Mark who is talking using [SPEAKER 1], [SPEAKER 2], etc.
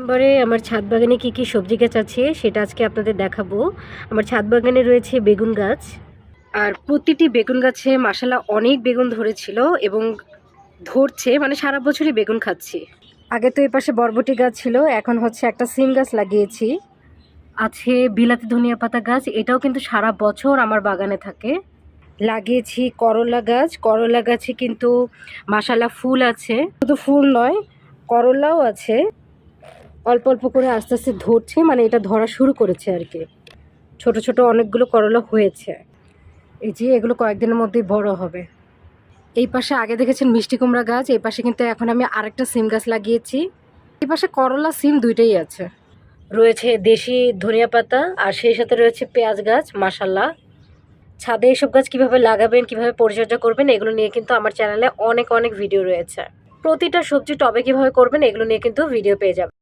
[SPEAKER 1] এবারে আমার ছাদ বাগানে কী কী সবজি গাছ আছে সেটা আজকে আপনাদের দেখাবো। আমার ছাদ বাগানে রয়েছে বেগুন গাছ। আর প্রতিটি বেগুন গাছে মাসালা অনেক বেগুন ধরেছিল এবং ধরছে মানে সারা বছরই বেগুন খাচ্ছি। আগে তো এই পাশে বরবটি গাছ ছিল, এখন হচ্ছে একটা সিম গাছ লাগিয়েছি। আছে বিলাতি ধনিয়া পাতা গাছ, এটাও কিন্তু সারা বছর আমার বাগানে থাকে। লাগিয়েছি করলা গাছ, করলা গাছে কিন্তু মাসালা ফুল আছে। শুধু ফুল নয়, করলাও আছে। অল্প অল্প করে আস্তে আস্তে ধরছে মানে এটা ধরা শুরু করেছে আর কি। ছোট ছোট অনেকগুলো করলা হয়েছে। এই যে এগুলো কয়েকদিনের মধ্যেই বড় হবে। এই পাশে আগে দেখেছেন মিষ্টি কুমড়া গাছ, এই পাশে কিন্তু এখন আমি আরেকটা সিম গাছ লাগিয়েছি। এই পাশে করলা, সিম দুইটাই আছে। রয়েছে দেশি ধনিয়া পাতা আর সেই সাথে রয়েছে পেঁয়াজ গাছ মাসাল্লাহ ছাদে এইসব গাছ কীভাবে লাগাবেন, কীভাবে পরিচর্যা করবেন, এগুলো নিয়ে কিন্তু আমার চ্যানেলে অনেক অনেক ভিডিও রয়েছে। প্রতিটা সবজি টবে কীভাবে করবেন, এগুলো নিয়ে কিন্তু ভিডিও পেয়ে যাবেন।